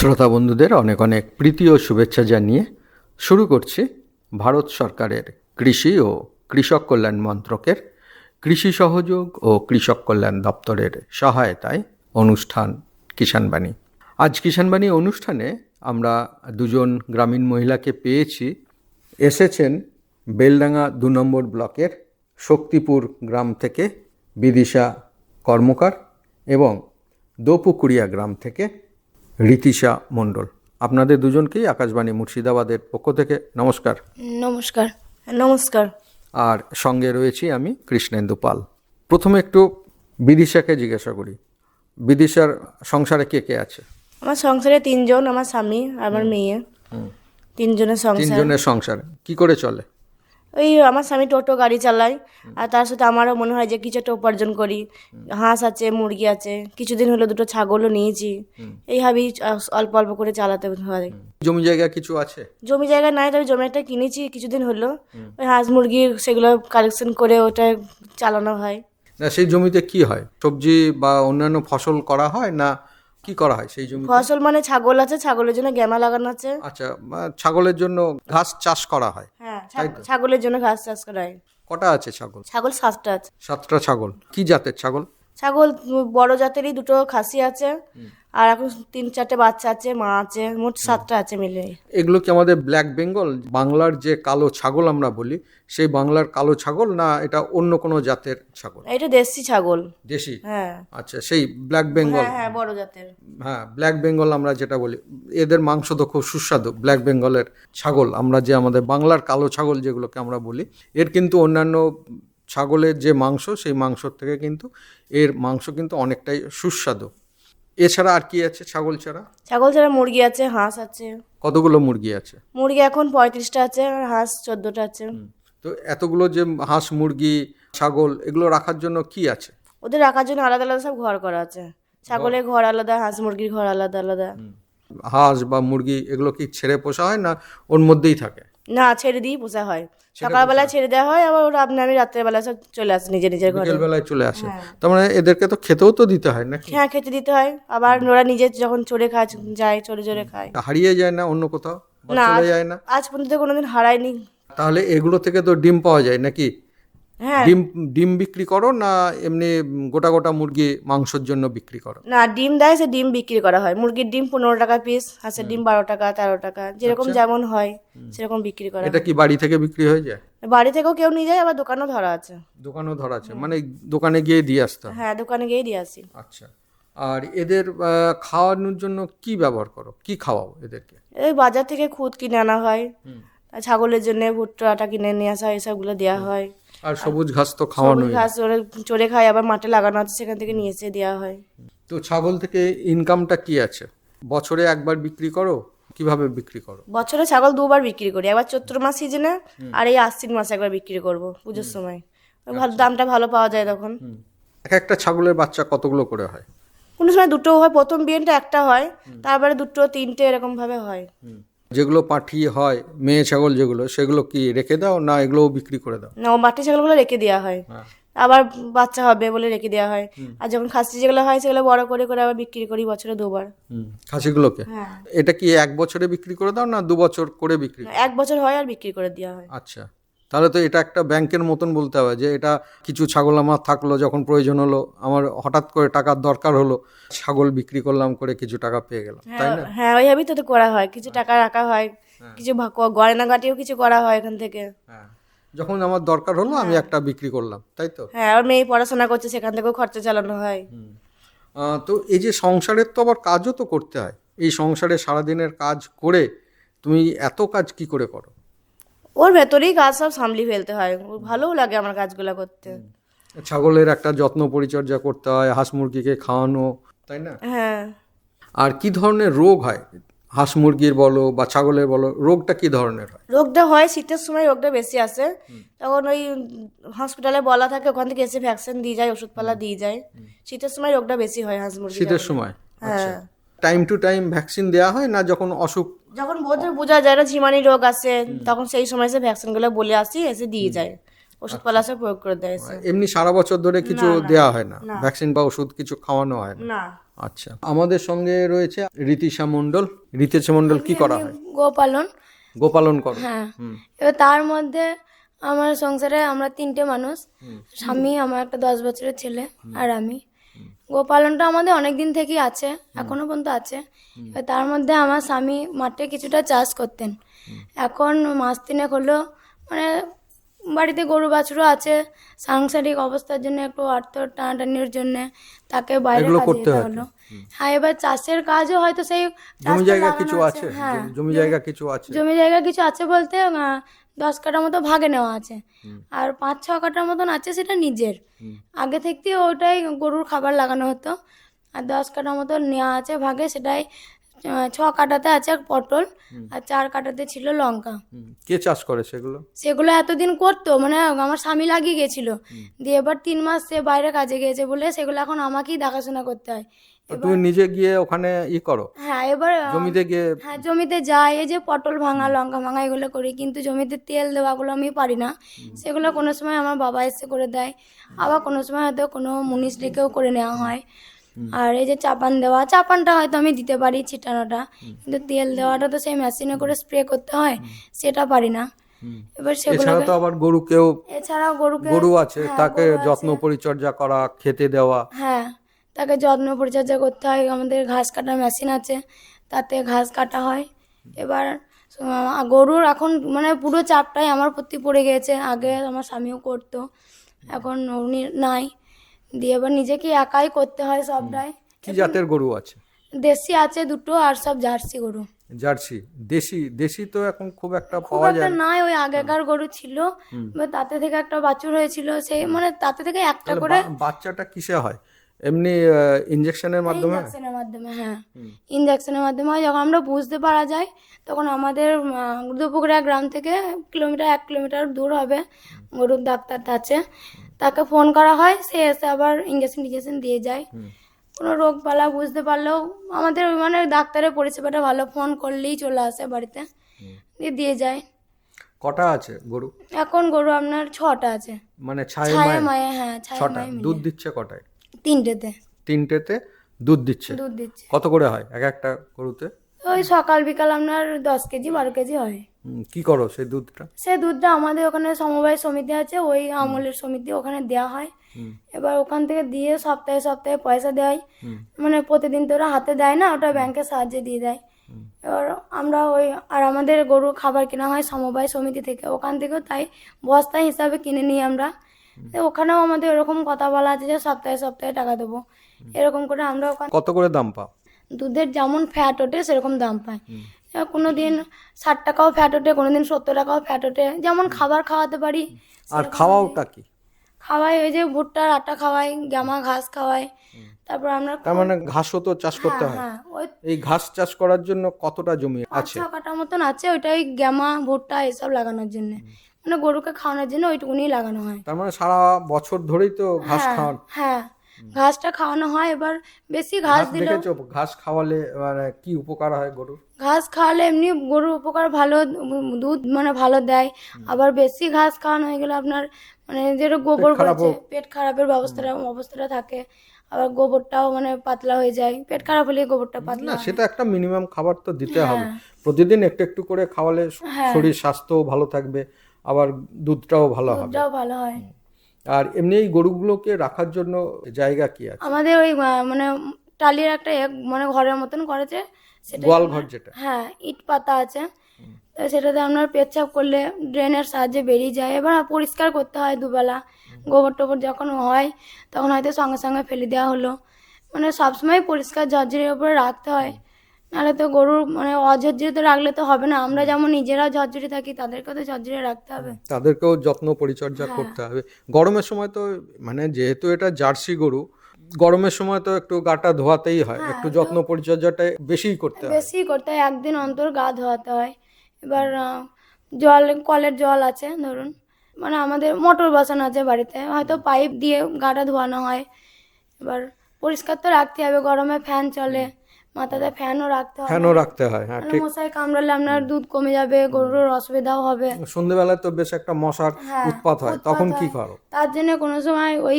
শ্রোতা বন্ধুদের অনেক অনেক প্রীতি ও শুভেচ্ছা জানিয়ে শুরু করছি ভারত সরকারের কৃষি ও কৃষক কল্যাণ মন্ত্রকের কৃষি সহযোগ ও কৃষক কল্যাণ দপ্তরের সহায়তায় অনুষ্ঠান কিষাণবাণী আজ কিষাণবাণী অনুষ্ঠানে আমরা দুজন গ্রামীণ মহিলাকে পেয়েছি। এসেছেন বেলডাঙ্গা দু নম্বর ব্লকের শক্তিপুর গ্রাম থেকে বিদিশা কর্মকার এবং দোপুকুরিয়া গ্রাম থেকে রীতিশা মণ্ডল। আপনাদের দুজনকেই আকাশবাণী মুর্শিদাবাদের পক্ষ থেকে নমস্কার। নমস্কার নমস্কার। আর সঙ্গে রয়েছি আমি কৃষ্ণেন্দু পাল। প্রথমে একটু বিদিশাকে জিজ্ঞাসা করি। বিদিশার সংসারে কে কে আছে? আমার সংসারে তিনজন আমার স্বামী আমার মেয়ে। তিনজনের সংসার। তিনজনের সংসার। কি করে চলে? ওই আমার স্বামী টোটো গাড়ি চালায় আর তার সাথে আমারও মনে হয় যে কিছু একটা উপার্জন করি। হাঁস আছে মুরগি আছে কিছুদিন হলো দুটো ছাগলও নিয়েছি। এইভাবেই অল্প অল্প করে চালাতে হয়। জমি জায়গা কিছু আছে? জমি জায়গা নাই তবে জমি একটা কিনেছি কিছুদিন হলো। ওই হাঁস মুরগি সেগুলো কালেকশন করে ওটা চালানো হয়। না সেই জমিতে কি হয়? সবজি বা অন্যান্য ফসল করা হয় না কি করা হয় সেই জমি ফসল মানে ছাগল আছে ছাগলের জন্য গ্যামা লাগানো আছে। আচ্ছা ছাগলের জন্য ঘাস চাষ করা হয়। হ্যাঁ ছাগলের জন্য ঘাস চাষ করা হয়। কটা আছে ছাগল? ছাগল সাতটা আছে। সাতটা ছাগল। কি জাতের ছাগল? ছাগল বড় জাতেরই দুটো খাসি আছে। আর এখন তিন চারটে বাচ্চা আছে মা আছে মোট সাতটা আছে মিলে। এগুলো কি আমাদের ব্ল্যাক বেঙ্গল বাংলার যে কালো ছাগল আমরা বলি সেই বাংলার কালো ছাগল না এটা অন্য কোনো জাতের ছাগল? এটা দেশি ছাগল। দেশি? হ্যাঁ। আচ্ছা সেই ব্ল্যাক বেঙ্গল হ্যাঁ বড় জাতের। হ্যাঁ ব্ল্যাক বেঙ্গল আমরা যেটা বলি এদের মাংস তো খুব সুস্বাদু ব্ল্যাক বেঙ্গলের ছাগল। আমরা যে আমাদের বাংলার কালো ছাগল যেগুলোকে আমরা বলি এর কিন্তু অন্যান্য ছাগলের যে মাংস সেই মাংসর থেকে কিন্তু এর মাংস কিন্তু অনেকটাই সুস্বাদু। এছাড়া আর কি আছে? ছাগল ছাড়া? ছাগল ছাড়া মুরগি আছে হাঁস আছে। কতগুলো মুরগি আছে? মুরগি এখন পঁয়ত্রিশটা আছে আর হাঁস চোদ্দটা আছে। তো এতগুলো যে হাঁস মুরগি ছাগল এগুলো রাখার জন্য কি আছে? ওদের রাখার জন্য আলাদা আলাদা সব ঘর করা আছে। ছাগলের ঘর আলাদা হাঁস মুরগির ঘর আলাদা আলাদা। হাঁস বা মুরগি এগুলো কি ছেড়ে পোষা হয় না ওর মধ্যেই থাকে? না ছেড়ে দিয়ে পোষা হয়। সকালবেলা ছেড়ে দেওয়া হয় আবার ওরা আপনি আমি রাত্রেবেলা সব চলে আসে নিজের নিজের ঘরে। বেলায় চলে আসে। তার মানে এদেরকে তো খেতেও তো দিতে হয় নাকি? হ্যাঁ খেতে দিতে হয়। আবার ওরা নিজে যখন চড়ে খায় যায় চড়ে চড়ে খায়। হারিয়ে যায় না অন্য কোথাও? না চলে যায় না? আজ পর্যন্ত কোনোদিন হারায়নি। তাহলে এগুলো থেকে তো ডিম পাওয়া যায় নাকি? হ্যাঁ ডিম ডিম বিক্রি করো না এমনি গোটা গোটা মুরগি মাংসের জন্য বিক্রি করো? না ডিম দেয় সে ডিম বিক্রি করা হয়। মুরগির ডিম পনেরো টাকা পিস হাঁসের ডিম বারো টাকা তেরো টাকা যেরকম যেমন হয় সেরকম বিক্রি করা এটা কি বাড়ি থেকে বিক্রি হয়ে যায়? বাড়ি থেকেও কেউ নিয়ে যায় আবার দোকানেও ধরা আছে। দোকানেও ধরা আছে। মানে দোকানে গিয়ে দিয়ে আসতে হ্যাঁ? দোকানে গিয়েই দিয়ে আসি। আচ্ছা। আর এদের খাওয়ানোর জন্য কি ব্যবহার করো? কি খাওয়াও এদেরকে? এই বাজার থেকে খুদ কিনে আনা হয়। আর ছাগলের জন্য ভুট্টো আটা কিনে নিয়ে আসা হয় এসবগুলো দেওয়া হয়। আর সবুজ ঘাস তো খাওয়ানো সবুজ ঘাস ওরা চড়ে খায় আবার মাঠে লাগানো আছে সেখান থেকে নিয়ে এসে দেওয়া হয়। তো ছাগল থেকে ইনকামটা কি আছে? বছরে একবার বিক্রি করো? কীভাবে বিক্রি করো? বছরে ছাগল দুবার বিক্রি করি একবার চৈত্র মাস সিজনে আর এই আশ্বিন মাসে একবার বিক্রি করব পুজোর সময়। ভালো দামটা ভালো পাওয়া যায় তখন। এক একটা ছাগলের বাচ্চা কতগুলো করে হয়? কোনো সময় দুটো হয় প্রথম বিয়েটা একটা হয় তারপরে দুটো তিনটে এরকম ভাবে হয়। যেগুলো পাঠিয়ে হয় মেয়ে ছাগল যেগুলো সেগুলো কি রেখে দাও না এগুলোও বিক্রি করে দাও? না মাটি ছাগলগুলো রেখে দেওয়া হয়। আবার বাচ্চা হবে বলে রেখে দেওয়া হয়। আর যখন খাসি যেগুলো হয় সেগুলো বড় করে করে আবার বিক্রি করি বছরে দুবার। খাসিগুলোকে? হ্যাঁ। এটা কি এক বছরে বিক্রি করে দাও না দু বছর করে বিক্রি? এক বছর হয় আর বিক্রি করে দেওয়া হয়। আচ্ছা। তাহলে তো এটা একটা ব্যাংকের মতন বলতে হবে যে এটা কিছু ছাগল আমার থাকল যখন প্রয়োজন হলো আমার হঠাৎ করে টাকার দরকার হলো ছাগল বিক্রি করলাম করে কিছু টাকা পেয়ে গেলাম তাই না? হ্যাঁ ওইভাবেই তো তো করা হয় কিছু টাকা রাখা হয় কিছু ভা- ক- গয়নাগাটিও কিছু করা হয় এখান থেকে। হ্যাঁ যখন আমার দরকার হলো আমি একটা বিক্রি করলাম তাই তো? হ্যাঁ আর মেয়ে পড়াশোনা করছে সেখান থেকেও খরচা চালানো হয়। তো এই যে সংসারের তো আবার কাজও তো করতে হয় এই সংসারে সারাদিনের কাজ করে তুমি এত কাজ কি করে করো? ওর ভেতরেই কাজ সব সামলি ফেলতে হয়। ভালোও লাগে আমার কাজগুলো করতে। ছাগলের একটা যত্ন পরিচর্যা করতে হয় হাঁস মুরগিকে খাওয়ানো তাই না? হ্যাঁ। আর কি ধরনের রোগ হয়? হাঁস মুরগির বলো বা ছাগলের বলো রোগটা কি ধরনের হয়? রোগটা হয় শীতের সময় রোগটা বেশি আসে। তখন ওই হসপিটালে বলা থাকে ওখান থেকে এসে ভ্যাকসিন দিয়ে যায় ওষুধপালা দিয়ে যায়। শীতের সময় রোগটা বেশি হয় হাঁস মুরগি শীতের সময়? আচ্ছা। হ্যাঁ টাইম টু টাইম ভ্যাকসিন দেওয়া হয় না যখন অসুখ? যখন বোঝা বোঝা যায় না ঝিমানি রোগ আছে তখন সেই সময় এসে ভ্যাকসিনগুলো বলে আসি এসে দিয়ে যায়। ওষুধপালা সব প্রয়োগ করে দেয় এমনি সারা বছর ধরে কিছু দেওয়া হয় না? ভ্যাকসিন বা ওষুধ কিছু খাওয়ানো হয় না? না। আচ্ছা। আমাদের সঙ্গে রয়েছে রীতিশা মণ্ডল। রীতিশা মণ্ডল কি করা হয়? গোপালন। গোপালন করো। হ্যাঁ। এবার তার মধ্যে আমার সংসারে আমরা তিনটে মানুষ। স্বামী আমার একটা দশ বছরের ছেলে আর আমি। গোপালনটা আমাদের অনেক দিন থেকেই আছে এখনও পর্যন্ত আছে। তার মধ্যে আমার স্বামী মাঠে কিছুটা চাষ করতেন। এখন মাস তিনেক হলো মানে বাড়িতে গরু বাছুরও আছে সাংসারিক অবস্থার জন্য একটু অর্থ টানাটানির জন্য তাকে বাইরে করতে হলো। হ্যাঁ এবার চাষের কাজও হয়তো সেই জমি জায়গা কিছু আছে। হ্যাঁ জমি জায়গা কিছু আছে? জমি জায়গা কিছু আছে বলতে দশ কাঠা মতো ভাগে নেওয়া আছে। আর পাঁচ ছ কাঠার মতন আছে সেটা নিজের। আগে থেকে ওটাই গরুর খাবার লাগানো হতো। আর দশ কাঠা মতো নেওয়া আছে ভাগে সেটাই ছ কাঠাতে আছে পটল আর চার কাঠাতে ছিল লঙ্কা। কে চাষ করে সেগুলো? সেগুলো এতদিন করতো মানে আমার স্বামী লাগিয়ে গেছিল। দিয়ে এবার তিন মাস সে বাইরে কাজে গিয়েছে বলে সেগুলো এখন আমাকেই দেখাশোনা করতে হয়। তুমি নিজে গিয়ে ওখানে ই করো। হ্যাঁ এবার জমিতে গিয়ে হ্যাঁ জমিতে যাই এই যে পটল ভাঙা লঙ্কা ভাঙা এগুলো করি কিন্তু জমিতে তেল দেওয়াগুলো আমি পারি না। সেগুলো কোনো সময় আমার বাবা এসে করে দেয় আবার কোনো সময় হয়তো কোনো মুনিশ ডেকেও করে নেওয়া হয়। আর এই যে চাপান দেওয়া চাপানটা হয়তো আমি দিতে পারি ছিটানোটা কিন্তু তেল দেওয়াটা তো সেই মেশিনে করে স্প্রে করতে হয় সেটা পারি না। এবার সেগুলো তো আবার গরুকেও এছাড়াও গরুকে গরু আছে হ্যাঁ, তাকে যত্ন পরিচর্যা করা খেতে দেওয়া। হ্যাঁ। তাকে যত্ন পরিচর্যা করতে হয়। আমাদের ঘাস কাটার মেশিন আছে তাতে ঘাস কাটা হয়। এবার গরুর এখন মানে পুরো চাপটাই আমার প্রতি পড়ে গিয়েছে। আগে আমার স্বামীও করতো এখন উনি নাই। দিয়ে এবার নিজেকে একাই করতে হয় সবটাই। কি জাতের গরু আছে? দেশি আছে দুটো আর সব জার্সি গরু। জার্সি দেশি দেশি তো এখন খুব একটা খুব পাওয়া একটা যায় না। নাই ওই আগেকার গরু ছিল। তাতে থেকে একটা বাছুর হয়েছিল সেই মানে তাতে থেকে একটা করে বাচ্চাটা কিসে হয়? এমনি ইঞ্জেকশনের মাধ্যমে? ইঞ্জেকশনের মাধ্যমে হ্যাঁ। ইঞ্জেকশনের মাধ্যমে হয় যখন আমরা বুঝতে পারা যায় তখন আমাদের দুপুকুরা গ্রাম থেকে কিলোমিটার এক কিলোমিটার দূর হবে গরুর ডাক্তার আছে। তাকে ফোন করা হয় সে এসে আবার ইঞ্জেকশন টিঞ্জেকশন দিয়ে যায়। কোনো রোগ পালা বুঝতে পারলেও আমাদের মানে ডাক্তারের পরিষেবাটা ভালো ফোন করলেই চলে আসে বাড়িতে। দিয়ে দিয়ে যায়। কটা আছে গরু? এখন গরু আপনার ছটা আছে। মানে ছায় মায়ে হ্যাঁ ছটা। দুধ দিচ্ছে কটায়? তিনটেতে। তিনটেতে দুধ দিচ্ছে? দুধ দিচ্ছে। কত করে হয় এক একটা গরুতে? ওই সকাল বিকাল আপনার দশ কেজি বারো কেজি হয়। হুম, কি করো সেই দুধটা? সে দুধটা আমাদের ওখানে সমবায় সমিতি আছে ওই আমলের সমিতি ওখানে দেওয়া হয়। এবার ওখান থেকে দিয়ে সপ্তাহে সপ্তাহে পয়সা দেয়। মানে প্রতিদিন তো ওরা হাতে দেয় না ওটা ব্যাংকের সাহায্যে দিয়ে দেয়। এবার আমরা ওই আর আমাদের গরু খাবার কেনা হয় সমবায় সমিতি থেকে। ওখান থেকেও তাই বস্তা হিসাবে কিনে নিই আমরা। তো ওখানেও আমাদের এরকম কথা বলা আছে যে সপ্তাহে সপ্তাহে টাকা দেবো। এরকম করে আমরা ওখান কত করে দাম পাও? দুধের যেমন ফ্যাট ওঠে সেরকম দাম পায় এবার কোনো দিন ষাট টাকাও ফ্যাট ওঠে কোনো দিন সত্তর টাকাও ফ্যাট ওঠে। যেমন খাবার খাওয়াতে পারি আর খাওয়াওটা কি? খাওয়াই ওই যে ভুট্টার আটা খাওয়াই গামা ঘাস খাওয়াই তারপর আমরা তার মানে ঘাসও তো চাষ করতে হয়। হ্যাঁ এই ঘাস চাষ করার জন্য কতটা জমি আছে? ছ কাটার মতন আছে ওইটাই গ্যামা ভুট্টা এসব লাগানোর জন্য। মানে গরুকে খাওয়ানোর জন্য ওইটুকুনি লাগানো হয়। তার মানে সারা বছর ধরেই তো ঘাস হ্যাঁ, খাওয়ান। হ্যাঁ ঘাসটা খাওয়ানো হয় এবার বেশি ঘাস দিলে ঘাস খাওয়ালে মানে কি উপকার হয় গরুর? ঘাস খাওয়ালে এমনি গরুর উপকার ভালো দুধ মানে ভালো দেয়। আবার বেশি ঘাস খাওয়ানো হয়ে গেলে আপনার মানে যেটা গোবর হোক। পেট খারাপের ব্যবস্থাটা অবস্থাটা থাকে। আবার গোবরটাও মানে পাতলা হয়ে যায়। পেট খারাপ হলে গোবরটা পাতলা হয়। সেটা একটা মিনিমাম খাবার তো দিতে হবে। হ্যাঁ। প্রতিদিন একটু একটু করে খাওয়ালে শরীর স্বাস্থ্যও ভালো থাকবে। আবার দুধটাও ভালো হবে। দুধটাও ভালো হয়। আর এমনি এই গরুগুলোকে রাখার জন্য জায়গা কি আছে? আমাদের ওই মানে টালির একটা মানে ঘরের মতন করেছে। সেটা গোয়াল ঘর যেটা। হ্যাঁ ইট পাতা আছে। তো সেটাতে আপনার পেচ্ছাপ করলে ড্রেনের সাহায্যে বেরিয়ে যায়। এবার পরিষ্কার করতে হয় দুবেলা। গোবর টোবর যখন হয় তখন হয়তো সঙ্গে সঙ্গে ফেলে দেওয়া হলো। মানে সবসময় পরিষ্কার ঝরঝরের উপরে রাখতে হয়। নাহলে তো গরুর মানে অঝরঝরে তো রাখলে তো হবে না। আমরা যেমন নিজেরা ঝরঝরে থাকি তাদেরকেও তো ঝরঝরে রাখতে হবে। তাদেরকেও যত্ন পরিচর্যা করতে হবে। গরমের সময় তো মানে যেহেতু এটা জার্সি গরু গরমের সময় তো একটু গাটা ধোয়াতেই হয়। একটু যত্ন পরিচর্যাটা বেশিই করতে হয়। বেশি করতে হয়। একদিন অন্তর গা ধোয়াতে হয়। এবার জল কলের জল আছে ধরুন। মানে আমাদের মোটর বসানো আছে বাড়িতে। হয়তো পাইপ দিয়ে গাটা ধোয়ানো হয়। এবার পরিষ্কার তো রাখতে হবে। গরমে ফ্যান চলে। মাথাতে ফ্যানও রাখতে হবে। ফ্যানও রাখতে হয় হ্যাঁ ঠিক। মশাই কামড়ালে আপনার দুধ কমে যাবে গরুর অসুবিধাও হবে। সন্ধেবেলায় তো বেশ একটা মশার হ্যাঁ, উৎপাত হয় তখন কি হয়। করো? তার জন্য কোনো সময় ওই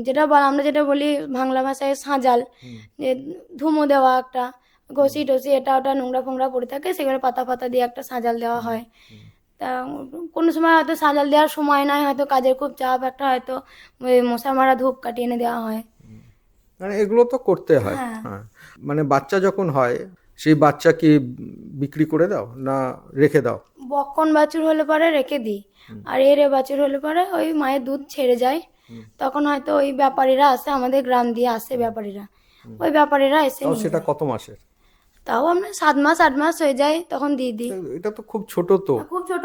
যেটা বল আমরা যেটা বলি বাংলা ভাষায় সাঁজাল যে ধুমো দেওয়া একটা ঘষি টসি এটা ওটা নোংরা ফোংরা পড়ে থাকে সেগুলো পাতা পাতা দিয়ে একটা সাঁজাল দেওয়া হয়। তা কোনো সময় হয়তো সাঁজাল দেওয়ার সময় নাই হয়তো কাজের খুব চাপ একটা হয়তো ওই মশা মারা ধূপ কাটিয়ে এনে দেওয়া হয়। মানে এগুলো তো করতে হয়। হ্যাঁ। মানে বাচ্চা যখন হয় সেই বাচ্চা কি বিক্রি করে দাও না রেখে দাও? বকন বাছুর হলে পরে রেখে দিই। আর এরে বাছুর হলে পরে ওই মায়ের দুধ ছেড়ে যায়। তখন হয়তো ওই ব্যাপারীরা আসে আমাদের গ্রাম দিয়ে আসে ব্যাপারীরা। ওই ব্যাপারীরা এসে সেটা। কত মাসের? তাও আমরা সাত মাস আট মাস হয়ে যায় তখন দিয়ে দিই। এটা তো খুব ছোট তো। খুব ছোট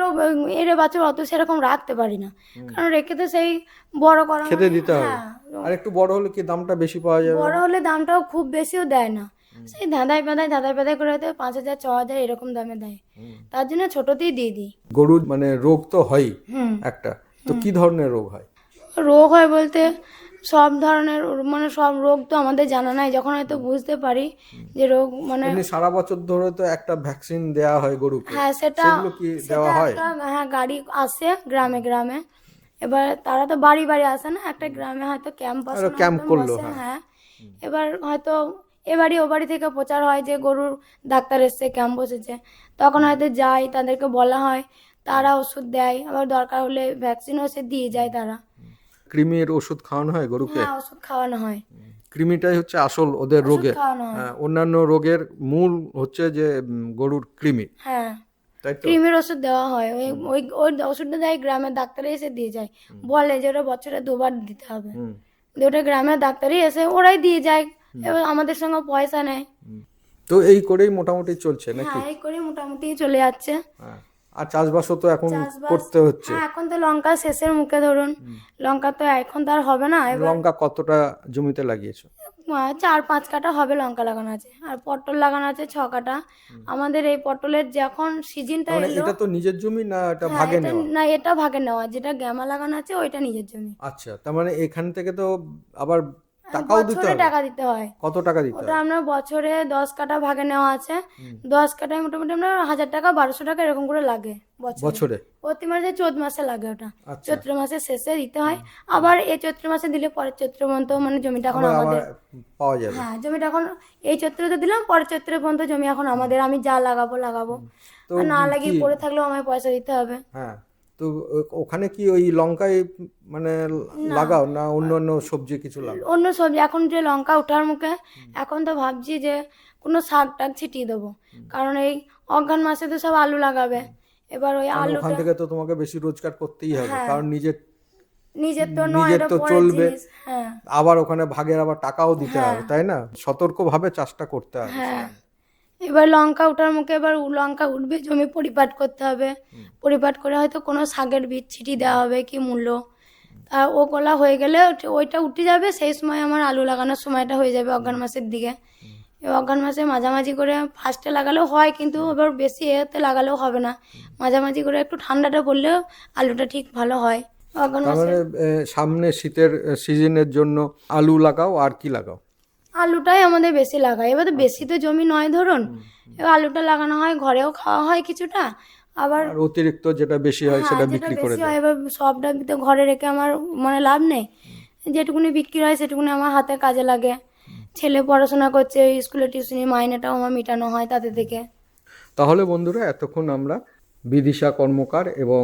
এরে বাছুর অত সেরকম রাখতে পারি না। কারণ রেখে তো সেই বড় করা খেতে মানে- দিতে হবে। হ্যাঁ, আর একটু বড় হলে কি দামটা বেশি পাওয়া যাবে? বড় হলে দামটাও খুব বেশিও দেয় না। সেই ধাঁধাই পাধাই ধাঁধাই পাধাই করে হয়তো পাঁচ হাজার ছ হাজার এরকম দামে দেয়। তার জন্য ছোটতেই দিয়ে দিই। গরু মানে রোগ তো হুম। একটা। তো কি ধরনের রোগ হয়? রোগ হয় বলতে সব ধরনের মানে সব রোগ তো আমাদের জানা নাই যখন হয়তো বুঝতে পারি যে রোগ মানে সারা বছর ধরে তো একটা ভ্যাকসিন দেওয়া হয় গরুকে। হ্যাঁ সেটা কি দেওয়া হয়? হ্যাঁ গাড়ি আসে গ্রামে গ্রামে। এবার তারা তো বাড়ি বাড়ি আসে না একটা গ্রামে হয়তো ক্যাম্প বসে ক্যাম্প করল, হ্যাঁ। হ্যাঁ। এবার হয়তো এ বাড়ি ও বাড়ি থেকে প্রচার হয় যে গরুর ডাক্তার এসছে ক্যাম্প বসেছে। তখন হয়তো যাই তাদেরকে বলা হয় তারা ওষুধ দেয় আবার দরকার হলে ভ্যাকসিনও সে দিয়ে যায় তারা। কৃমির ওষুধ খাওয়ানো হয় গরুকে? হ্যাঁ ওষুধ খাওয়ানো হয়। কৃমিটাই হচ্ছে আসল ওদের রোগের। খাওয়ানো হয়। হ্যাঁ, অন্যান্য রোগের মূল হচ্ছে যে উম, গরুর কৃমি। হ্যাঁ তাই তো? ক্রিমের ওষুধ দেওয়া হয়। ওই ওই ওই ওষুধটা দেয় গ্রামের ডাক্তারে এসে দিয়ে যায়। বলে যে ওটা বছরে দুবার দিতে হবে। হুম। দিয়ে ওটা গ্রামের ডাক্তারই এসে ওরাই দিয়ে যায়। এবার আমাদের সঙ্গে পয়সা নেয়। তো এই করেই মোটামুটি চলছে নাকি? হ্যাঁ এই করে মোটামুটি চলে যাচ্ছে। হ্যাঁ। আর চাষবাসও তো এখন করতে হচ্ছে। হ্যাঁ এখন তো লঙ্কা শেষের মুখে ধরুন। লঙ্কা তো এখন তো আর হবে না এবার লঙ্কা কতটা জমিতে লাগিয়েছো? চার পাঁচ কাটা হবে লঙ্কা লাগানো আছে আর পটল লাগানো আছে ছ কাটা। আমাদের এই পটলের যখন সিজনটা মানে এলো এটা তো নিজের জমি না এটা হ্যাঁ, ভাগে নেওয়া? না এটা ভাগে নেওয়া। যেটা গ্যামা লাগানো আছে ওইটা নিজের জমি। আচ্ছা তার মানে এখান থেকে তো আবার টাকাও দিতে বছরে টাকা দিতে হয়। কত টাকা দিতে ওটা আমরা বছরে দশ কাটা ভাগে নেওয়া আছে। দশ কাটায় মোটামুটি আমরা হাজার টাকা বারোশো টাকা এরকম করে লাগে বছরে। প্রতি মাসে চোদ্দ মাসে লাগে ওটা। আচ্ছা। চৈত্র মাসের শেষে দিতে হয়। আবার এই চৈত্র মাসে দিলে পরের চৈত্র পর্যন্ত মানে জমিটা এখন আমাদের পাওয়া যাবে। হ্যাঁ জমিটা এখন এই চৈত্রতে দিলাম পরের চৈত্র পর্যন্ত জমি এখন আমাদের। আমি যা লাগাবো লাগাবো। না লাগিয়ে পড়ে থাকলেও আমায় পয়সা দিতে হবে। হ্যাঁ। তো ওখানে কি ওই লঙ্কায় মানে লাগাও না অন্য অন্য সবজি কিছু লাগাও? অন্য সবজি এখন যে লঙ্কা ওঠার মুখে এখন তো ভাবছি যে কোনো শাক টাক ছিটিয়ে দেবো। কারণ এই অজ্ঞান মাসে তো সব আলু লাগাবে। এবার ওই কারণ ওখান থেকে তো তোমাকে বেশি রোজগার করতেই হবে হ্যাঁ। কারণ নিজের নিজের তো নিজের তো চলবে। হ্যাঁ। আবার ওখানে ভাগের আবার টাকাও দিতে হ্যাঁ। হবে তাই না? সতর্কভাবে চাষটা করতে হবে। এবার লঙ্কা ওঠার মুখে এবার লঙ্কা উঠবে জমি পরিপাট করতে হবে। পরিপাট করে হয়তো কোনো শাকের বীজ ছিটি দেওয়া হবে কি মূল্য। তা ও কলা হয়ে গেলে ওইটা উঠে যাবে সেই সময় আমার আলু লাগানোর সময়টা হয়ে যাবে অজ্ঞান মাসের দিকে। অজ্ঞান মাসে মাঝামাঝি করে ফার্স্টে লাগালেও হয় কিন্তু এবার বেশি এতে লাগালেও হবে না। মাঝামাঝি করে একটু ঠান্ডাটা পড়লেও আলুটা ঠিক ভালো হয়। অজ্ঞান মাসে মানে সামনে শীতের সিজনের জন্য আলু লাগাও আর কি লাগাও? আলুটাই আমাদের বেশি লাগায়। এবার তো বেশি তো জমি নয় ধরুন। এবার আলুটা লাগানো হয় ঘরেও খাওয়া হয় কিছুটা। আবার অতিরিক্ত যেটা বেশি হয় হ্যাঁ, সেটা বিক্রি করে হয় এবার সবটা তো ঘরে রেখে আমার মানে লাভ নেই। যেটুকুনি বিক্রি হয় সেটুকুনি আমার হাতে কাজে লাগে। ছেলে পড়াশোনা করছে স্কুলে টিউশনি মাইনেটাও আমার মেটানো হয় তাতে থেকে। তাহলে বন্ধুরা এতক্ষণ আমরা বিদিশা কর্মকার এবং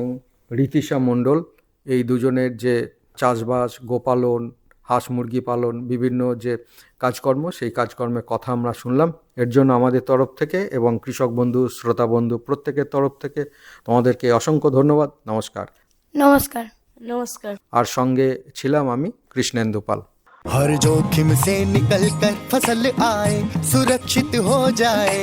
রীতিশা মণ্ডল এই দুজনের যে চাষবাস গোপালন হাঁস মুরগি পালন বিভিন্ন যে কাজকর্ম সেই কাজকর্মের কথা আমরা শুনলাম এর জন্য আমাদের তরফ থেকে এবং কৃষক বন্ধু শ্রোতা বন্ধু প্রত্যেকের তরফ থেকে তোমাদেরকে অসংখ্য ধন্যবাদ নমস্কার নমস্কার নমস্কার আর সঙ্গে ছিলাম আমি কৃষ্ণেন্দু পাল हर जोखिम से निकल कर फसल आए सुरक्षित हो जाए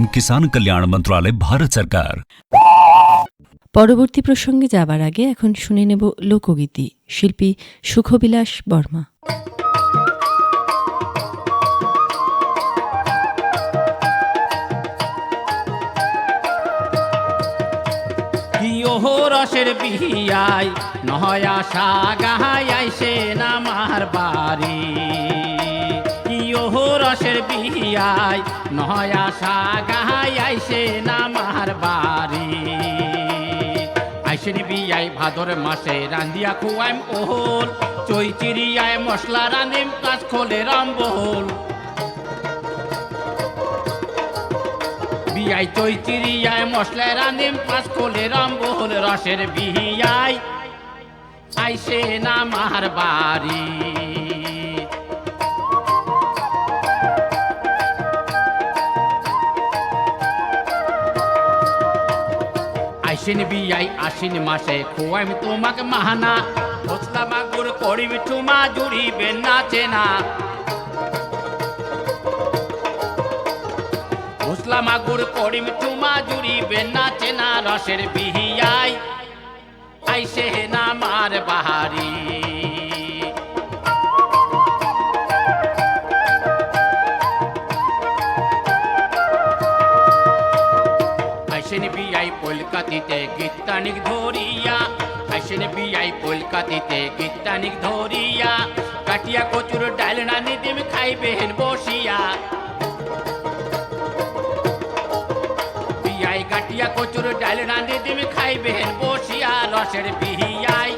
এবং কিষাণ কল্যাণ মন্ত্রণালয় ভারত সরকার পরবর্তী প্রসঙ্গে যাবার আগে এখন শুনে নেব লোকগীতি শিল্পী সুখবিলাস বর্মা। রসের বিহিয়াই নহয়া সা গাহাই আইসেন আমার বাড়ি। রসের বিহিয়াই নহয় আশা গাহাই আইসে নামার বাড়ি। আইসেন বিয়াই ভাদর মাসে রান্দিয়া খুয়াইম ওহল চৈচিরিয়ায় মশলা রান্দিম কাজ খোলে রামবহল বিয়াই চৈচিরিয়ায় মশলায় রাঁধিম পাঁচ কোলে রম্বহল রসের বিহিয়াই আইসে না মার বাড়ি। আইসিন বিয়াই আশ্বিন মাসে। খোয়াইম তোমাকে মাহানা। মশলা মাগুর করিবি ঠুমা জুড়িবে না চেনা। মুসলা মাগুর করিম তোমা জুড়িবে না চেনা। রসের বিহিয়াই, আইসে না মার বাহারি। কলকাতিতে গীতানিক ধরিয়া আইসেন বিয়াই কলকাতিতে গীতানিক ধরিয়া, কাটিয়া কচুর ডাল না নিদিম খাইবেন বসিয়া। বিয়াই কাটিয়া কচুর ডাল রাঁধে দিবি খাইবেন বসিয়া, রসের বিহিয়াই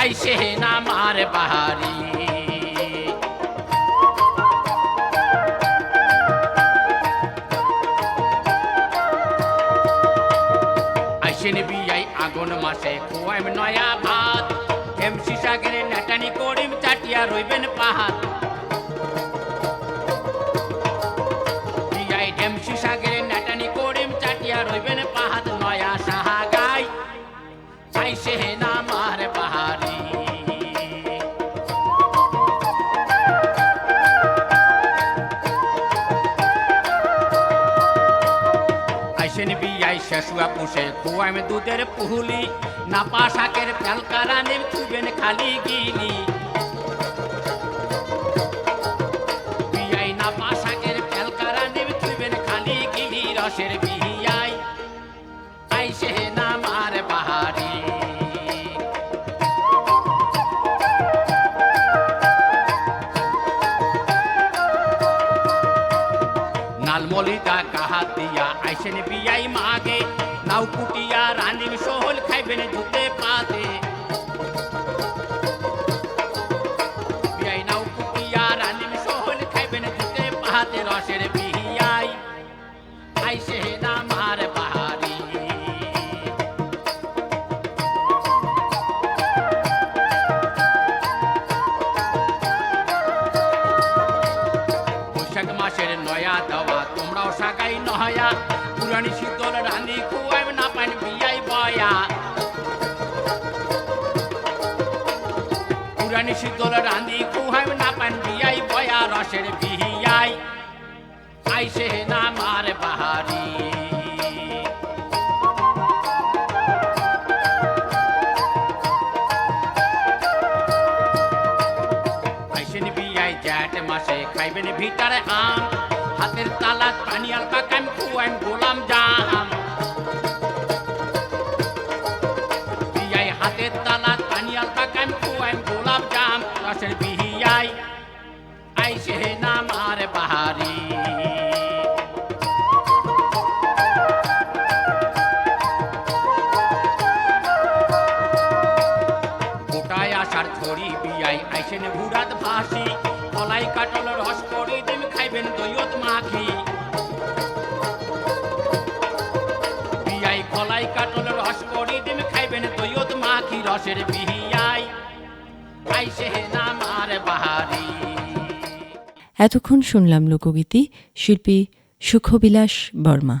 আইসে না মার বাহারি। আগুন মাসে খুয়াইম নয়া ভাত। এমসি সাগরে নাটানি করিম চাটিয়া রইবেন পাহাত বিয়াই ডেমসি সাগরে খুয়াইম দুধের পুহুলি নাপা শাকের ফেলকারা নিম খুবেন খালি গিলি। বিয়াই না পাশাকের ফেলকারা নেবে তুইবেন খালি গিলি, রসের বিয়াই আইসে না মার বাহারি। নালমলিদা গাহাত দিয়া আইসেন বিয়াই মাগে, নাও কুটিয়া সোহল খাইবেন ধুতে পাতে। বিয়াই নাও কুটিয়া রানিম সোহল খাইবেন ধুতে পাতে, রসের বিয়াই আইসে না মার বাহারি। বৈশাখ মাসের নয়া দেওয়া, তোমরাও সাগাই নহয়া পুরানি শীতল রানী খুয়াইব না পান বয়া। পুরানি শীতল রানী খুয়াইব না পান বিয়াই বয়া রসের বিয়াই আইসে না মার বাহারি আইসেন বিয়াই জ্যাট মাসে খাইবেন ভিতরে আম হাতের তালাত পানি আলকা কাম খুয়াইম গোলাম কলাই কাটল রস করি দিন খাইবেন দইয়ত মাখি। বিয়াই কলাই কাটল রস খাইবেন মাখি রসের বিহিয়াই। আইসে না মার বাহারি। এতক্ষণ শুনলাম লোকগীতি, শিল্পী সুখবিলাস বর্মা।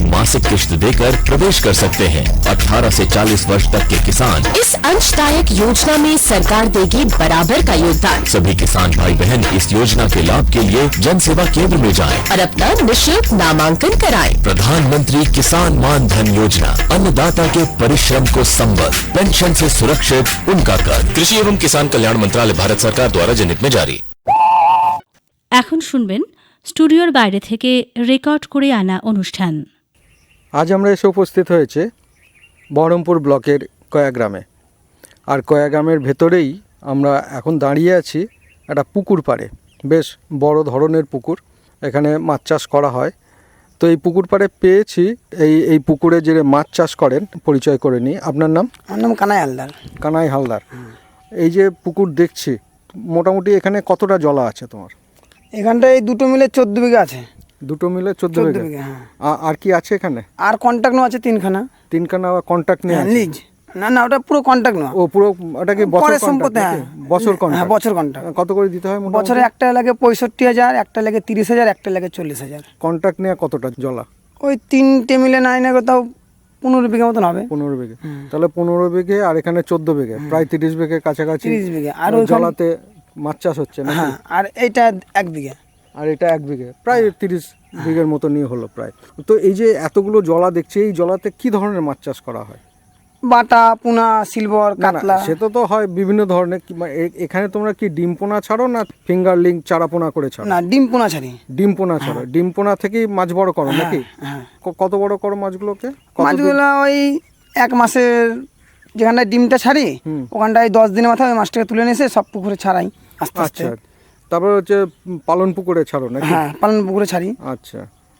मासिक किश्त देकर प्रवेश कर सकते हैं 18 से 40 वर्ष तक के किसान इस अंशदायक योजना में सरकार देगी बराबर का योगदान सभी किसान भाई बहन इस योजना के लाभ के लिए जन सेवा केंद्र में जाएं। और अपना निशुल्क नामांकन कराएं। प्रधानमंत्री किसान मान धन योजना अन्नदाता के परिश्रम को संबल पेंशन से सुरक्षित उनका कर कृषि एवं किसान कल्याण मंत्रालय भारत सरकार द्वारा जनहित में जारी এখন শুনবেন স্টুডিওর বাইরে থেকে রেকর্ড করে আনা অনুষ্ঠান আজ আমরা এসে উপস্থিত হয়েছে বহরমপুর ব্লকের কয়া গ্রামে। আর কয়া গ্রামের ভেতরেই আমরা এখন দাঁড়িয়ে আছি একটা পুকুর পাড়ে। বেশ বড় ধরনের পুকুর এখানে মাছ চাষ করা হয়। তো এই পুকুর পাড়ে পেয়েছি এই এই পুকুরে যে মাছ চাষ করেন পরিচয় করে নিই। আপনার নাম? আমার নাম কানাই হালদার। কানাই হালদার। এই যে পুকুর দেখছি মোটামুটি এখানে কতটা জলা আছে তোমার? এখানটায় দুটো মিলে চোদ্দ বিঘা আছে। দুটো মিলে চোদ্দ বিঘা। হ্যাঁ। আর কি আছে এখানে? আর কন্ট্যাক্ট নেওয়া আছে তিনখানা। তিনখানা কন্ট্যাক্ট নিয়ে হ্যাঁ আছে? লিজ না না ওটা পুরো কন্ট্যাক্ট নেওয়া। ও পুরো ওটা কি বছর সম্পত্তি, হ্যাঁ। বছর হ্যাঁ, বছর contract। কত করে দিতে হয় বছরে একটা লাগে পঁয়ষট্টি হাজার একটা লাগে তিরিশ হাজার একটা লাগে চল্লিশ হাজার। কন্ট্রাক্ট নেওয়া কতটা জলা? ওই তিনটে মিলে নাই না কোথাও পনেরো বিঘা মতন হবে। পনেরো বিঘে। তাহলে পনেরো বিঘে আর এখানে চোদ্দ বিঘে। প্রায় তিরিশ বিঘে কাছাকাছি 30 বিঘে। আর ওই জলাতে মাছ চাষ হচ্ছে না হ্যাঁ আর এইটা এক বিঘা। আর এটা এক বিঘে। প্রায় তিরিশ বিঘের মতো নিয়ে হলো প্রায়। তো এই যে এতগুলো জলা দেখছি এই জলাতে কি ধরনের মাছ চাষ করা হয়? বাটা পুনা সিলভার কাতলা। সে তো তো হয় বিভিন্ন ধরনের। কি- এখানে তোমরা কি ডিম পোনা ছাড়ো না ফিঙ্গার লিঙ্ক চারা পোনা করে ছাড়ো? না ডিম পোনা ছাড়ি। ডিম পোনা ছাড়ো। ডিম পোনা থেকেই মাছ বড় করো নাকি? হ্যাঁ। কত বড় করো মাছগুলোকে? মাছগুলো ওই এক মাসের যেখানটায় ডিমটা ছাড়ি ওখানটায় দশ দিনের মাথায় ওই মাছটাকে তুলে নিয়ে এসে সব পুকুরে ছাড়াই। আস্তে আস্তে। আচ্ছা। তারপর হচ্ছে পালন পুকুরে ছাড়ো নাকি? হ্যাঁ পালন পুকুরে ছাড়ি। আচ্ছা।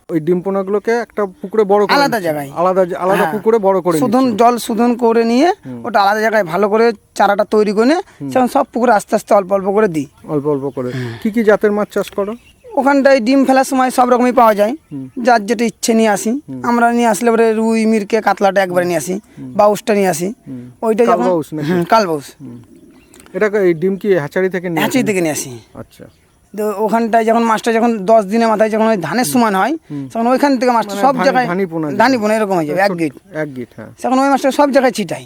ওই ডিম পোনাগুলোকে একটা পুকুরে বড় করে আলাদা জায়গায়। আলাদা আলাদা হ্যাঁ। পুকুরে বড় করে শোধন জল শোধন করে নিয়ে ওটা আলাদা জায়গায় ভালো করে চারাটা তৈরি করে সেখানে সব পুকুরে আস্তে আস্তে অল্প অল্প করে দিই। অল্প অল্প করে। কি কি জাতের মাছ চাষ করো? ওখানটায় ডিম ফেলার সময় সব রকমই পাওয়া যায়। যার যেটা ইচ্ছে নিয়ে আসি। আমরা নিয়ে আসলে পরে রুই মিরকে কাতলাটা একবারে নিয়ে আসি। বাউসটা নিয়ে আসি। ওইটা যখন কালবাউস এটা এই ডিম কি হ্যাচারি থেকে নিয়ে হ্যাঁচি আসো? থেকে নিয়ে আসি। আচ্ছা। তো ওখানটায় যখন মাছটা যখন দশ দিনের মাথায় যখন ওই ধানের সমান হয় তখন ওইখান থেকে মাছটা মানে সব জায়গায় ধানি পোনা এরকম হয়ে যাবে এক গিট। এক গিট হ্যাঁ। তখন ওই মাছটা সব জায়গায় ছিটাই।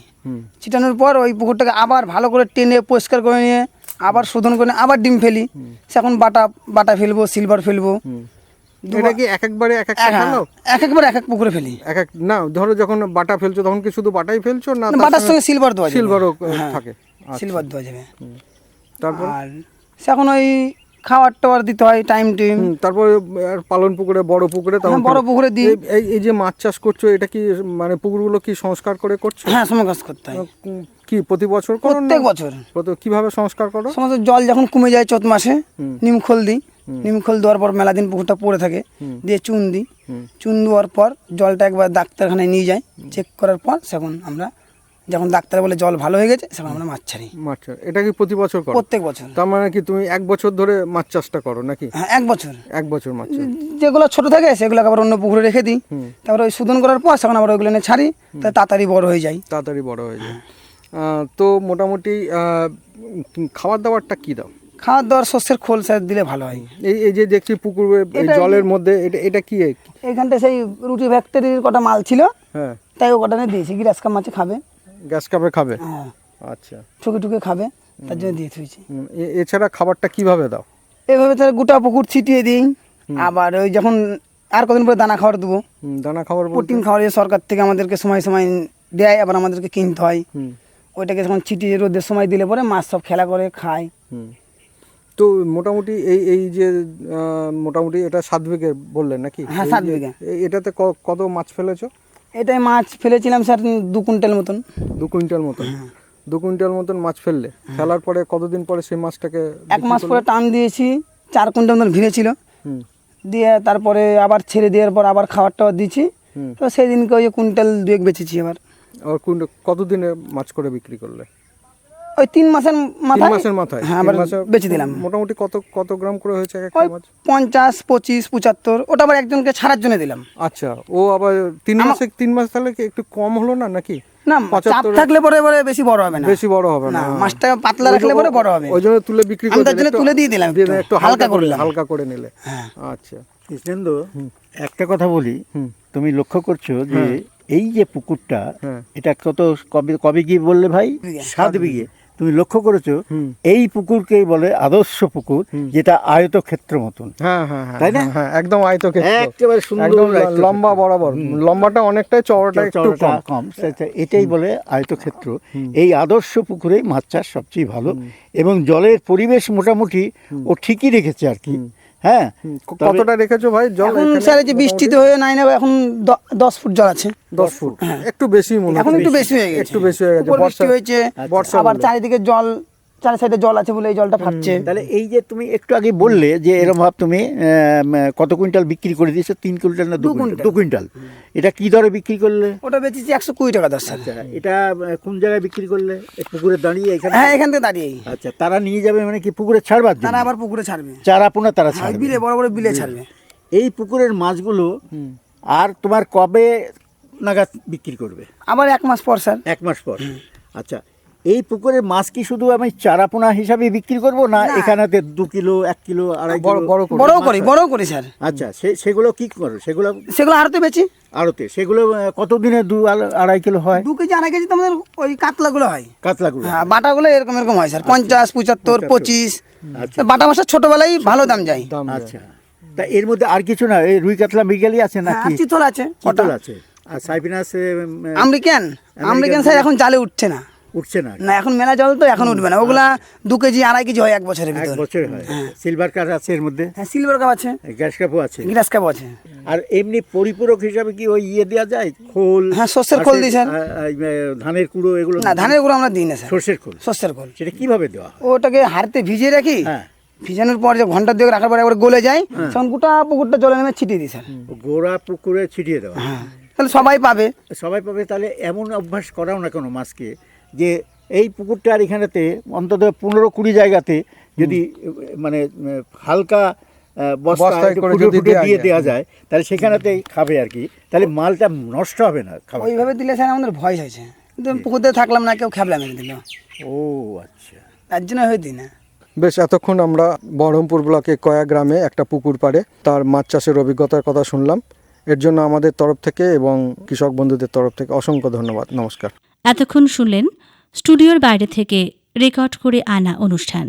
ছিটানোর পর ওই পুকুরটাকে আবার ভালো করে টেনে পরিষ্কার করে নিয়ে আবার শোধন করে আবার ডিম ফেলি। সেখন বাটা বাটা ফেলব সিলভার ফেলব। এটা কি এক একবারে এক এক- এক একবার এক এক পুকুরে ফেলি। এক এক না ধরো যখন বাটা ফেলছো তখন কি শুধু বাটাই ফেলছো না বাটার সঙ্গে সিলভার দেওয়া সিলভারও হ্যাঁ, থাকে। সিলভার দেওয়া যাবে। তারপর? আর সেখন ওই খাবার টাবার দিতে হয় টাইম টাইম তারপর পালন পুকুরে বড় পুকুরে তখন হ্যাঁ, বড় পুকুরে দিই। এই- এই যে মাছ চাষ করছ এটা কি মানে পুকুরগুলো কি সংস্কার করে করছ? হ্যাঁ সমকাজ করতে হয়। কি প্রতি বছর? প্রত্যেক বছর। কীভাবে সংস্কার করো? সমস্ত জল যখন কমে যায় চত মাসে নিমখোল দিই। নিমখোল দেওয়ার পর মেলা দিন পুকুরটা পড়ে থাকে দিয়ে চুন দিই। চুন দেওয়ার পর জলটা একবার ডাক্তারখানায় নিয়ে যাই চেক করার পর সেখন আমরা যখন ডাক্তার বলে জল ভালো হয়ে গেছে সেখন আমরা মাছ ছাড়ি। মাছ। এটা কি প্রতি বছর করো? প্রত্যেক বছর। তার মানে কি তুমি এক বছর ধরে মাছ চাষটা করো নাকি? হ্যাঁ এক বছর। এক বছর মাছ যেগুলো ছোট থাকে সেগুলোকে আবার অন্য পুকুরে রেখে দিই। তারপরে ওই শোধন করার পর সেখন আবার ওইগুলো এনে ছাড়ি তাহলে তাড়াতাড়ি বড় হয়ে যায়। তাড়াতাড়ি বড় হয়ে যায়। তো মোটামুটি খাবার দাবারটা কি দাও খাওয়ার দাওয়ার শস্যের খোল স্যার দিলে ভালো হয়। এই এই যে দেখছি পুকুর জলের মধ্যে এটা এটা কি এখানটা সেই রুটি ফ্যাক্টরির কটা মাল ছিল হ্যাঁ। তাই ও কটা নিয়ে দিয়েছি গ্রাস কাপ মাছে খাবে। গ্যাস কাপে খাবে? হ্যাঁ। আচ্ছা। ঠুকে ঠুকে খাবে তার জন্য দিয়ে থুইছি। এ- এছাড়া খাবারটা কীভাবে দাও? এইভাবে তার গোটা পুকুর ছিটিয়ে দিই। আবার ওই যখন আর কদিন পরে দানা খাবার দেবো। দানা খাবার প্রোটিন খাবার সরকার থেকে আমাদেরকে সময় সময় দেয় আবার আমাদেরকে কিনতে হয়। ওইটাকে যখন ছিটিয়ে রোদের সময় দিলে পরে মাছ সব খেলা করে খায়। তো মোটামুটি এই এই যে মোটামুটি এটা সাত বিঘে বললেন নাকি? হ্যাঁ, সাত বিঘা। এটাতে কত মাছ ফেলেছো? এটাই মাছ ফেলেছিলাম স্যার দু কুইন্টাল মতন। দু কুইন্টাল মতন? হ্যাঁ। দু কুইন্টাল মতন মাছ ফেললে? ফেলার পরে কতদিন পরে সেই মাছটাকে এক মাস পরে টান দিয়েছি চার কুইন্টাল মতন ভিড়েছিল। দিয়ে তারপরে আবার ছেড়ে দেওয়ার পর আবার খাবার টাবার দিচ্ছি তো সেই দিনকে ওই কুইন্টাল দুয়েক বেচেছি আবার। আবার কতদিনে মাছ করে বিক্রি করলে? ওই তিন মাসের তিন মাথায় মাসের মাথায়। হ্যাঁ তিন আবার বেচে দিলাম। মোটামুটি কত কত গ্রাম করে হয়েছে এক ওই একটা পঞ্চাশ পঁচিশ পঁচাত্তর ওটা আবার একজনকে ছাড়ার জন্য দিলাম। আচ্ছা ও আবার তিন মাসে তিন মাস তাহলে কি একটু কম হলো না নাকি? না চাপ পঁচাত্তর- থাকলে পরে পরে বেশি বড় হবে না। বেশি বড় হবে না হ্যাঁ। মাছটা পাতলা রাখলে পরে বড় হবে। ওই জন্য তুলে বিক্রি করে তার জন্য তুলে দিয়ে দিলাম একটু। হালকা করে হালকা করে নিলে। হ্যাঁ। আচ্ছা। কৃষ্ণেন্দু একটা কথা বলি। তুমি লক্ষ্য করছ যে হ্যাঁ। এই যে পুকুরটা। এটা কত কবে কবে গিয়ে বললে ভাই? সাত বিঘে। তুমি লক্ষ্য করেছ? এই পুকুরকেই বলে আদর্শ পুকুর যেটা আয়ত ক্ষেত্র মতন। হ্যাঁ হ্যাঁ হ্যাঁ তাই না? একদম আয়তক্ষেত্র। সুন্দর লম্বা বরাবর। লম্বাটা অনেকটাই চওড়াটা একটু কম। কম। এটাই বলে আয়তক্ষেত্র। এই আদর্শ পুকুরে মাছ চাষ সবচেয়ে ভালো এবং জলের পরিবেশ মোটামুটি ও ঠিকই রেখেছে আর কি। হ্যাঁ। কতটা রেখেছো ভাই জল এখন স্যার যে বৃষ্টিতে হয়ে নাই না এখন দশ ফুট জল আছে। দশ ফুট। একটু বেশি মনে এখন একটু বেশি হয়ে গেছে। একটু বেশি হয়ে গেছে। বৃষ্টি বর্ষা হয়েছে বর্ষা আবার চারিদিকে জল চারি সাইডে জল আছে বলে এই জলটা ফাটছে। তাহলে এই যে তুমি একটু আগে বললে যে এরকম ভাব তুমি কত কুইন্টাল বিক্রি করে দিয়েছ? তিন কুইন্টাল না দু কুইন্টাল? দু কুইন্টাল। এটা কি দরে বিক্রি করলে? ওটা বেচেছি একশো কুড়ি টাকা দশ আচ্ছা এটা কোন জায়গায় বিক্রি করলে? এই পুকুরে দাঁড়িয়ে এখানে? হ্যাঁ এখান থেকে দাঁড়িয়ে আচ্ছা তারা নিয়ে যাবে মানে কি পুকুরে ছাড়বার তারা আবার পুকুরে ছাড়বে। চারা পোনা তারা হ্যাঁ, ছাড়বে। বিলে বড় বড় বিলে ছাড়বে। এই পুকুরের মাছগুলো আর তোমার কবে নাগাদ বিক্রি করবে? আবার এক মাস পর স্যার। এক মাস পর। আচ্ছা এই পুকুরের মাছ কি শুধু আমি চারাপোনা হিসাবে বিক্রি করব না এখানেতে দু কিলো এক কিলো আড়াই বড় কিলো? বড় করে করি করি স্যার। আচ্ছা সে- সেগুলো কি করো? সেগুলো সেগুলো আরতে বেচি। আড়তে। সেগুলো কতদিনে দু আড়- আড়াই কিলো হয়? দু কেজি আড়াই কেজি তো আমাদের ওই কাতলাগুলো হয়। কাতলাগুলো হ্যাঁ। বাটাগুলো এরকম এরকম হয় স্যার। পঞ্চাশ পঁচাত্তর পঁচিশ। বাটা মাছের ছোটবেলায় ভালো দাম যায়। আচ্ছা। তা এর মধ্যে আর কিছু না? এই রুই কাতলা মৃগালি আছে হ্যাঁ, নাকি? চিতল আছে চিতল আছে। আর সাইপিনাস আমেরিকান? আমেরিকান স্যার এখন জালে উঠছে না। উঠছে না না এখন মেলা জল তো এখন উঠবে না। ওগুলা দু কেজি আড়াই কেজি হয় এক বছরের এক ভিতর। বছর হয়। সিলভার কাপ আছে এর মধ্যে? হ্যাঁ সিলভার কাপ আছে। গ্যাস কাপও আছে। গ্রাস কাপ আছে। আর এমনি পরিপূরক হিসাবে কি ওই ইয়ে দেওয়া যায়? খোল হ্যাঁ, শস্যের খোল দিই স্যার। আ- আ- ধানের কুড়ো এগুলো না ধানের গুঁড়ো আমরা দিই না স্যার। সর্ষের খোল। শস্যের খোল। সেটা কীভাবে দেওয়া ওটাকে হাড়তে ভিজিয়ে রাখি। হ্যাঁ। ভিজানোর পর যে ঘণ্টা দিয়ে রাখার পরে একবার গলে যায় তখন গোটা পুকুরটা জলে নেমে ছিটিয়ে দিই স্যার। গোড়া পুকুরে ছিটিয়ে দেওয়া হ্যাঁ। তাহলে সবাই পাবে। সবাই পাবে তাহলে এমন অভ্যাস করাও না কোনো মাছকে। যে এই পুকুরটা আর এখানেতে অন্তত পনেরো কুড়ি জায়গাতে যদি মানে হালকা বস্তা দেয়া দিয়ে দেওয়া যায় তাহলে সেখানেতেই খাবে আর কি। তাহলে মালটা নষ্ট হবে না খাবার। ওইভাবে দিলে স্যার আমাদের ভয় হয়েছে। কিন্তু পুকুরতে থাকলাম না কেউ খেবলা মেরে দিল। ও আচ্ছা। তার জন্য হয়ে না। বেশ এতক্ষণ আমরা বহরমপুর ব্লকে কয়া গ্রামে একটা পুকুর পাড়ে তার মাছ চাষের অভিজ্ঞতার কথা শুনলাম। এর জন্য আমাদের তরফ থেকে এবং কৃষক বন্ধুদের তরফ থেকে অসংখ্য ধন্যবাদ। নমস্কার। এতক্ষণ শুনলেন স্টুডিওর বাইরে থেকে রেকর্ড করে আনা অনুষ্ঠান।